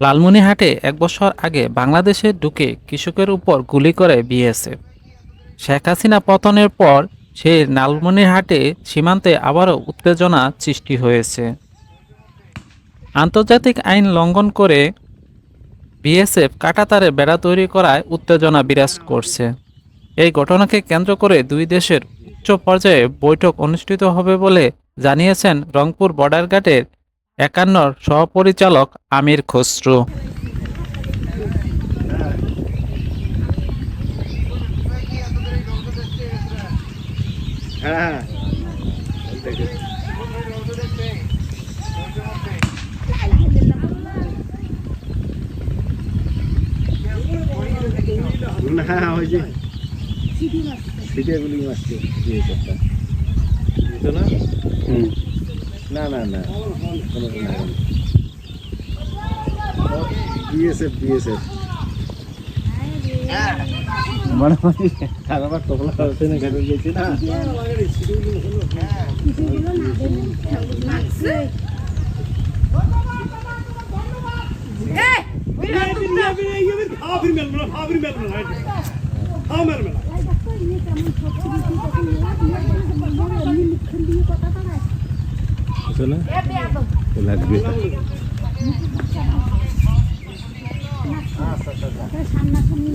লালমনিহাটে এক বছর আগে বাংলাদেশে ঢুকে কৃষকের উপর গুলি করে বিএসএফ। শেখ হাসিনা পতনের পর সেই লালমনিরহাটে সীমান্তে আবারও উত্তেজনা সৃষ্টি হয়েছে। আন্তর্জাতিক আইন লঙ্ঘন করে বিএসএফ কাটাতারে বেড়া তৈরি করায় উত্তেজনা বিরাজ করছে। এই ঘটনাকে কেন্দ্র করে দুই দেশের উচ্চ পর্যায়ে বৈঠক অনুষ্ঠিত হবে বলে জানিয়েছেন রংপুর বর্ডার গার্ডের একান্নর সহপরিচালক আমির খসরু। হ্যাঁ না ওই যে। গুলি দিয়ে করতে বুঝতো না না না না কোনো না বিএসএফ বিএসএফ মানে আবার তোলা হচ্ছে না কেন গেছি না বুঝছ না লাগবে সামনাসামনি